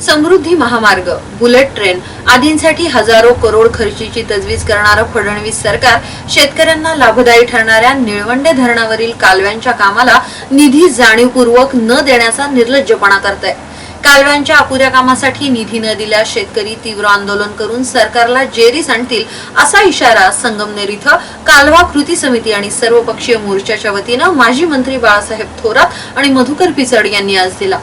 समृद्धी महामार्ग bullet train आदींसाठी हजारो करोड खर्चीची तजवीज करणारं फडणवीस सरकार शेतकऱ्यांना लाभदायी ठरणाऱ्या निळवंडे धरणावरील कालव्यांच्या कामाला निधी जाणीवपूर्वक न देण्याचा निर्लज्जपणा करत कालव्यांच्या अपुऱ्या कामासाठी निधी न दिल्यास शेतकरी तीव्र आंदोलन करून सरकारला जेरीस आणतील असा इशारा संगमनेर इथं कालवा कृती समिती आणि सर्वपक्षीय मोर्चाच्या वतीनं माजी मंत्री बाळासाहेब थोरात आणि मधुकर पिचड यांनी आज दिला.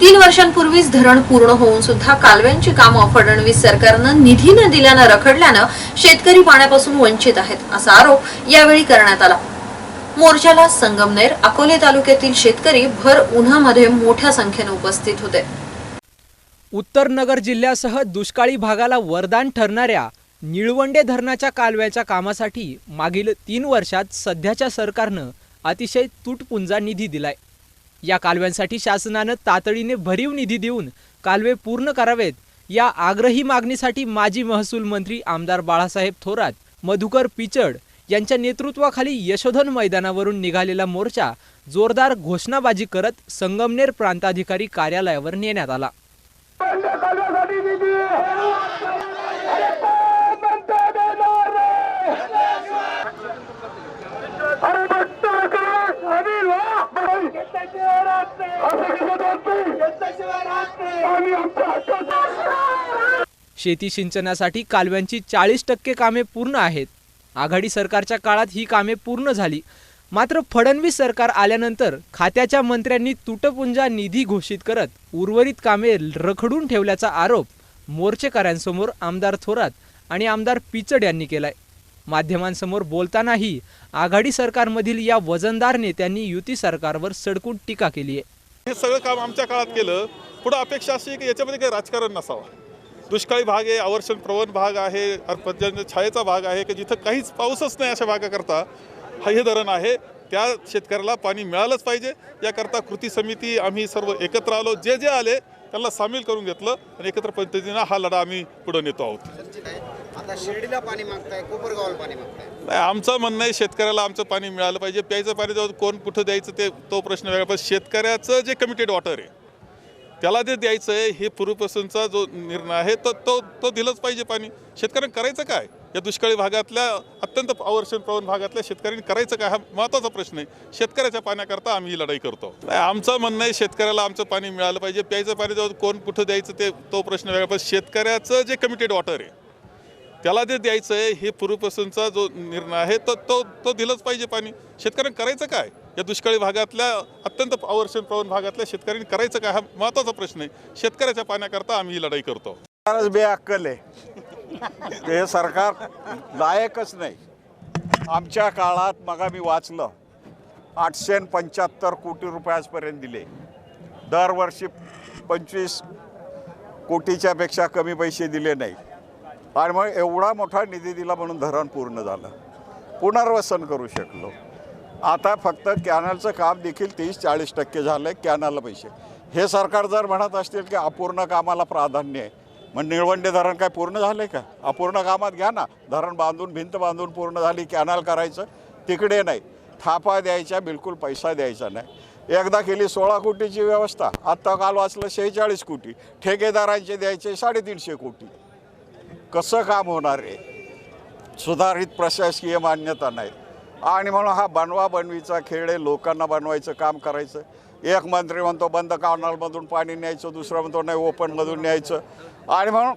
तीन वर्षांपूर्वीच धरण पूर्ण होऊन सुद्धा कालव्यांची कामं फडणवीस सरकारनं निधी न दिल्यानं रखडल्यानं शेतकरी पाण्यापासून वंचित आहेत असा आरोप यावेळी करण्यात आला. मोर्चाला संगमनेर अकोले तालुक्यातील शेतकरी भर उन्हामध्ये मोठ्या संख्येने उपस्थित होते. उत्तर नगर जिल्ह्यासह दुष्काळी भागाला वरदान ठरणाऱ्या निळवंडे धरणाच्या कालव्याच्या कामासाठी मागील तीन वर्षात सध्याच्या सरकारनं अतिशय तुटपुंजा निधी दिलाय. या कालव्यांसाठी शासनानं तातडीने भरीव निधी देऊन कालवे पूर्ण करावेत. या आग्रही मागणीसाठी माजी महसूल मंत्री आमदार बाळासाहेब थोरात मधुकर पिचड यांच्या नेतृत्वाखाली यशोधन मैदानावरून निघालेला मोर्चा जोरदार घोषणाबाजी करत संगमनेर प्रांताधिकारी कार्यालयावर नेण्यात आला बंद करण्यासाठी निधी अरे कोण म्हणतं देणार रे? अरे म्हणतो का? आम्ही ला- बाई. असं कसं बोलतोय? आम्ही आमच्या हक्काचं- शेती सिंचनासाठी कालव्यांची चाळीस टक्के कामे पूर्ण आहेत. आघाडी सरकारच्या काळात ही कामे पूर्ण झाली. मात्र फडणवीस सरकार आल्यानंतर खात्याच्या मंत्र्यांनी तुटपुंजा निधी घोषित करत उर्वरित कामे रखडून ठेवल्याचा आरोप मोर्चेकऱ्यांसमोर आमदार थोरात आणि आमदार पिचड यांनी केलाय. माध्यमांसमोर बोलतानाही आघाडी सरकारमधील या वजनदार नेत्यांनी युती सरकारवर सडकून टीका केली आहे. हे सगळं काम आमच्या काळात केलं पुढं अपेक्षा अशी की याच्यामध्ये काही राजकारण नसावं. दुष्काळी भाग आहे आवर्षण प्रवण भाग आहे पर्जन्य छायेचा भाग आहे की जिथं काहीच पाऊसच नाही अशा भागाकरता हा हे धरण आहे त्या शेतकऱ्याला पाणी मिळालंच पाहिजे. याकरता कृती समिती आम्ही सर्व एकत्र आलो जे जे आले त्यांना सामील करून घेतलं आणि एकत्र पद्धतीनं हा लढा आम्ही पुढे नेतो आहोत. आता शिर्डीला पाणी मागताय कोपरगावला पाणी मागताय? नाही आमचं म्हणणं आहे शेतकऱ्याला आमचं पाणी मिळालं पाहिजे. प्यायचं पाणी जाऊ कोण कुठं द्यायचं ते तो प्रश्न वेगळा. पण शेतकऱ्याचं जे कमिटेड वॉटर आहे त्याला जे द्यायचं आहे हे पूर्वीपासूनचा जो निर्णय आहे तो तो तो दिलंच पाहिजे पाणी. शेतकऱ्यांनी करायचं काय? या दुष्काळी भागातल्या अत्यंत आवर्षण प्रवण भागातल्या शेतकऱ्यांनी करायचं काय? हा महत्त्वाचा प्रश्न आहे. शेतकऱ्याच्या पाण्याकरता आम्ही ही लढाई करतो. नाही आमचं म्हणणं आहे शेतकऱ्याला आमचं पाणी मिळालं पाहिजे. प्यायचं पाणी जाऊ कोण कुठं द्यायचं ते तो प्रश्न वेगळा. पण शेतकऱ्याचं जे कमिटेड वॉटर आहे त्याला जे द्यायचं आहे हे पूर्वीपासूनचा जो निर्णय आहे तो तो तो दिलंच पाहिजे पाणी. शेतकऱ्यांनी करायचं काय? या दुष्काळी भागातल्या अत्यंत अवर्षण प्रवण भागातल्या शेतकऱ्यांनी करायचं काय? हा महत्त्वाचा प्रश्न आहे. शेतकऱ्याच्या पाण्याकरता आम्ही ही लढाई करतो. बे बेअक्कल आहे. हे सरकार लायकच नाही. आमच्या काळात मग मी वाचलं आठशे पंच्याहत्तर कोटी रुपये दिले. दरवर्षी पंचवीस कोटीच्यापेक्षा कमी पैसे दिले नाही. आणि मग एवढा मोठा निधी दिला म्हणून धरण पूर्ण झालं. पुनर्वसन करू शकलो. आता फक्त कॅनलचं काम देखील तीस चाळीस टक्के झालं आहे कॅनलला पैसे. हे सरकार जर म्हणत असतील की अपूर्ण कामाला प्राधान्य आहे मग निळवंडे धरण काय पूर्ण झालं आहे का? अपूर्ण कामात घ्या ना. धरण बांधून भिंत बांधून पूर्ण झाली कॅनल करायचं तिकडे नाही. थापा द्यायच्या बिलकुल पैसा द्यायचा नाही. एकदा केली सोळा कोटीची व्यवस्था आत्ता काल वाचलं शेहेचाळीस कोटी. ठेकेदारांचे द्यायचे साडेतीनशे कोटी. कसं काम होणार आहे? सुधारित प्रशासकीय मान्यता नाही. आणि म्हणून हा बनवा बनवीचा खेळ आहे लोकांना बनवायचं काम करायचं. एक मंत्री म्हणतो बंद कानालमधून पाणी न्यायचं दुसरा म्हणतो नाही ओपनमधून न्यायचं. आणि म्हणून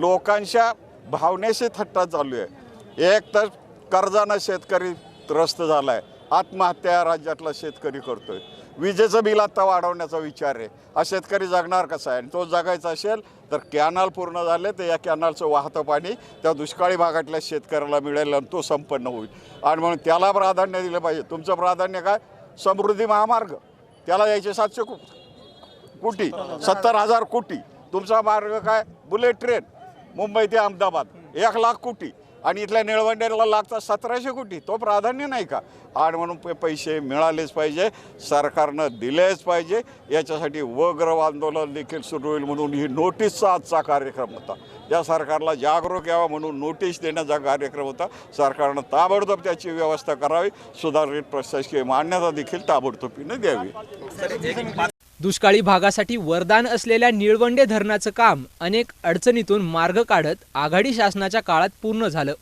लोकांच्या भावनेशी थट्टा चालू आहे. एक तर कर्जानं शेतकरी त्रस्त झाला आहे आत्महत्या राज्यातला शेतकरी करतोय. विजेचं बिल आत्ता वाढवण्याचा विचार आहे. हा शेतकरी जगणार कसा आहे? आणि तो जगायचा असेल तर कॅनल पूर्ण झाले तर या कॅनलचं वाहतं पाणी त्या दुष्काळी भागातल्या शेतकऱ्याला मिळेल आणि तो संपन्न होईल. आणि म्हणून त्याला प्राधान्य दिलं पाहिजे. तुमचं प्राधान्य काय? समृद्धी महामार्ग. त्याला यायचे सातशे को कोटी सत्तर हजार कोटी. तुमचा मार्ग काय? Bullet train. मुंबई ते अहमदाबाद. एक लाख कोटी. आणि इथल्या निळवंडेला लागतात सतराशे कोटी. तो प्राधान्य नाही का? आणि म्हणून पे- पैसे मिळालेच पाहिजे सरकारनं दिलेच पाहिजे. याच्यासाठी वग्र आंदोलन देखील सुरू होईल म्हणून ही नोटीसचा आजचा कार्यक्रम होता. या सरकारला जागरूक यावा म्हणून नोटीस देण्याचा कार्यक्रम होता. सरकारनं ताबडतोब त्याची व्यवस्था करावी. सुधारित प्रशासकीय मान्यता देखील ताबडतोबीने द्यावी. दुष्काळी भागासाठी वरदान असलेल्या निळवंडे धरणाचं काम अनेक अडचणीतून मार्ग काढत आघाडी शासनाच्या काळात पूर्ण झालं.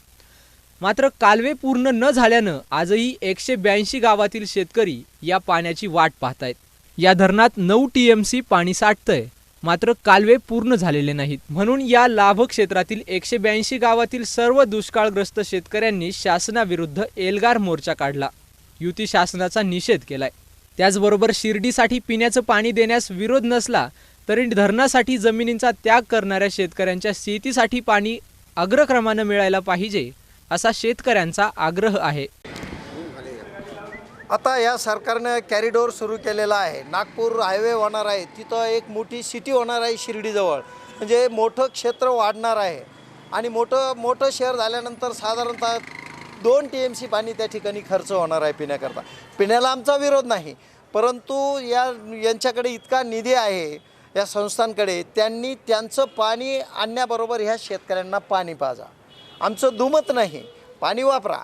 मात्र कालवे पूर्ण न झाल्यानं आजही एकशे ब्याऐंशी गावातील शेतकरी या पाण्याची वाट पाहतायत. या धरणात नऊ टी एम सी पाणी साठतंय. मात्र कालवे पूर्ण झालेले नाहीत. म्हणून या लाभ क्षेत्रातील एकशे ब्याऐंशी गावातील सर्व दुष्काळग्रस्त शेतकऱ्यांनी शासनाविरुद्ध एल्गार मोर्चा काढला. युती शासनाचा निषेध केलाय. त्याचबरोबर शिर्डीसाठी पिण्याचं पाणी देण्यास विरोध नसला तरी धरणासाठी जमिनींचा त्याग करणाऱ्या शेतकऱ्यांच्या शेतीसाठी पाणी अग्रक्रमानं मिळायला पाहिजे असा शेतकऱ्यांचा आग्रह आहे. आता या सरकारनं कॅरिडोर सुरू केलेला आहे. नागपूर हायवे होणार आहे. तिथं एक मोठी सिटी होणार आहे शिर्डीजवळ. म्हणजे मोठं क्षेत्र वाढणार आहे. आणि मोठं मोठं शहर झाल्यानंतर साधारणतः दोन टी एम सी पाणी त्या ठिकाणी खर्च होणार आहे पिण्याकरता. पिण्याला आमचा विरोध नाही परंतु या यांच्याकडे इतका निधी आहे या संस्थांकडे त्यांनी त्यांचं पाणी आणण्याबरोबर ह्या शेतकऱ्यांना पाणी पाजा. आमचं दुमत नाही पाणी वापरा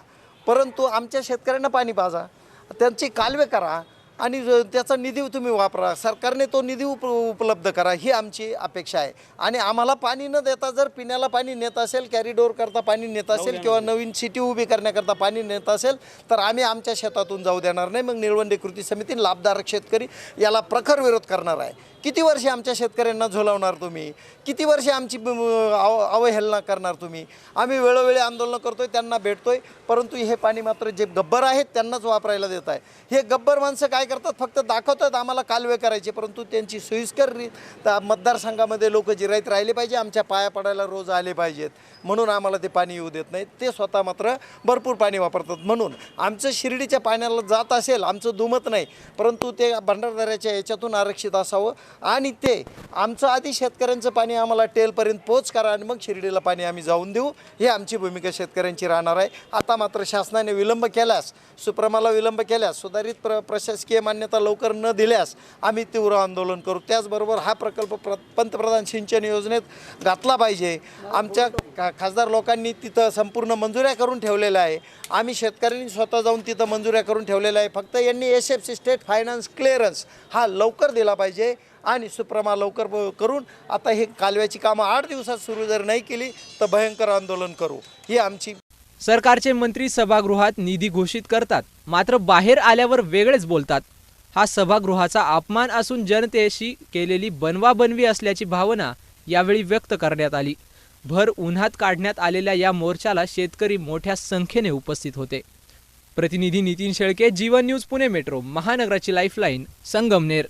परंतु आमच्या शेतकऱ्यांना पाणी पाजा. त्यांची कालवे करा आणि त्याचा निधी तुम्ही वापरा. सरकारने तो निधी उप उपलब्ध करा. ही आमची अपेक्षा आहे. आणि आम्हाला पाणी न देता जर पिण्याला पाणी नेत असेल कॅरिडोर करता पाणी नेत असेल किंवा नवीन सिटी उभी करण्याकरता पाणी नेत असेल तर आम्ही आमच्या शेतातून जाऊ देणार नाही. मग निळवंडे कृती समिती लाभधारक शेतकरी याला प्रखर विरोध करणार आहे. किती वर्षे आमच्या शेतकऱ्यांना झोलावणार तुम्ही? किती वर्षे आमची अव अवहेलना करणार तुम्ही? आम्ही वेळोवेळी आंदोलनं करतो आहे त्यांना भेटतो आहे परंतु हे पाणी मात्र जे गब्बर आहेत त्यांनाच वापरायला देत आहे. हे गब्बर माणसं काय करतात? फक्त दाखवतात आम्हाला कालवे करायचे परंतु त्यांची सोयीस्कर रीत त्या मतदारसंघामध्ये लोक जिरायत राहिले पाहिजे आमच्या पाया पडायला रोज आले पाहिजेत. म्हणून आम्हाला ते पाणी येऊ देत नाहीत. ते स्वतः मात्र भरपूर पाणी वापरतात. म्हणून आमचं शिर्डीच्या पाण्याला जात असेल आमचं दुमत नाही परंतु ते भंडारदऱ्याच्या याच्यातून आरक्षित असावं. आणि ते आमचं आधी शेतकऱ्यांचं पाणी आम्हाला टेलपर्यंत पोच करा आणि मग शिर्डीला पाणी आम्ही जाऊन देऊ. ही आमची भूमिका शेतकऱ्यांची राहणार आहे. आता मात्र शासनाने विलंब केल्यास सुप्रमाला विलंब केल्यास सुधारित प्र प्रशासकीय मान्यता लवकर न दिल्यास आम्ही तीव्र आंदोलन करू. त्याचबरोबर हा प्रकल्प प्र पंतप्रधान सिंचन योजनेत घातला पाहिजे. आमच्या खा खासदार लोकांनी तिथं संपूर्ण मंजुऱ्या करून ठेवलेल्या आहे. आम्ही शेतकऱ्यांनी स्वतः जाऊन तिथं मंजुऱ्या करून ठेवलेल्या आहे. फक्त यांनी S F C state finance clearance हा लवकर दिला पाहिजे. आणि सुप्रमा लवकर करून आता हे कालव्याची कामं आठ दिवसात सुरू जर नाही केली तर भयंकर आंदोलन करू. ही आमची सरकारचे मंत्री सभागृहात निधी घोषित करतात. मात्र बाहेर आल्यावर वेगळेच बोलतात. हा सभागृहाचा अपमान असून जनतेशी केलेली बनवाबनवी असल्याची भावना यावेळी व्यक्त करण्यात आली. भर उन्हात काढण्यात आलेल्या या मोर्चाला शेतकरी मोठ्या संख्येने उपस्थित होते. प्रतिनिधी नितीन शेळके जीवन न्यूज पुणे मेट्रो महानगराची लाईफलाईन संगमनेर.